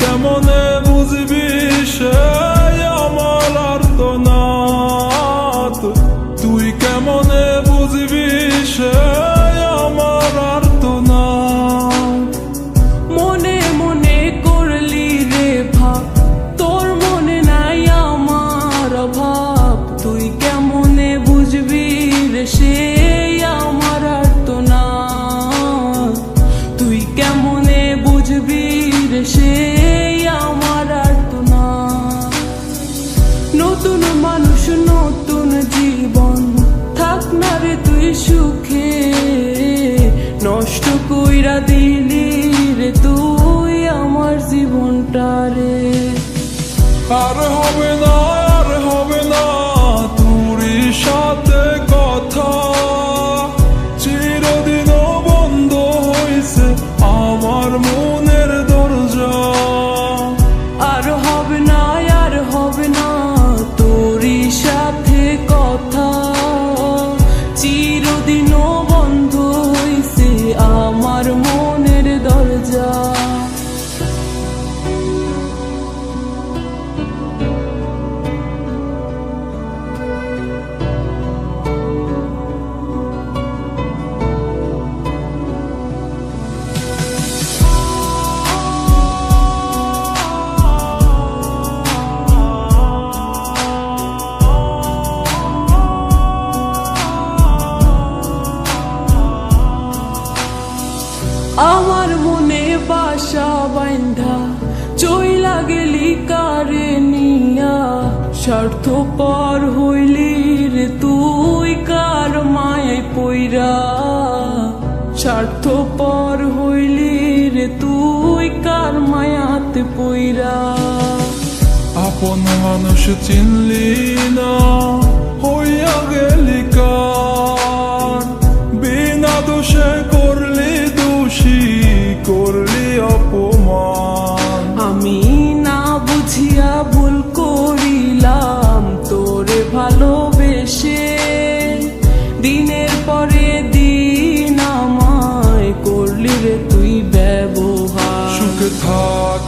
কেমনে বুঝবি সে আমার আর্তনাদ? তুই কেমনে বুঝবি সে আমার আর্তনাদ? মনে মনে করলি রে ভাব, তোর মনে নাই আমার অভাব। তুই কেমনে বুঝবি রে সে আর হবে স্বার্থ পর হইলি রে তুই কার মায় পইরা? স্বার্থ পর হইলি রে তুই কার মায়াতে পইরা? আপন মানুষ চিনলি না, হইয়া গেলি কার? বিনা দোষে করলি দোষী করলি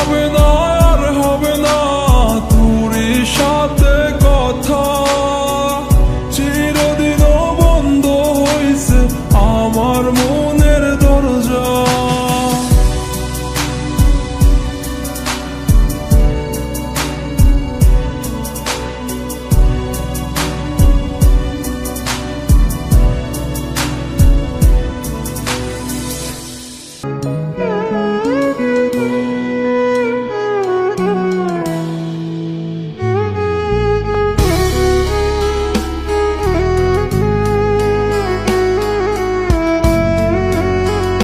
আমার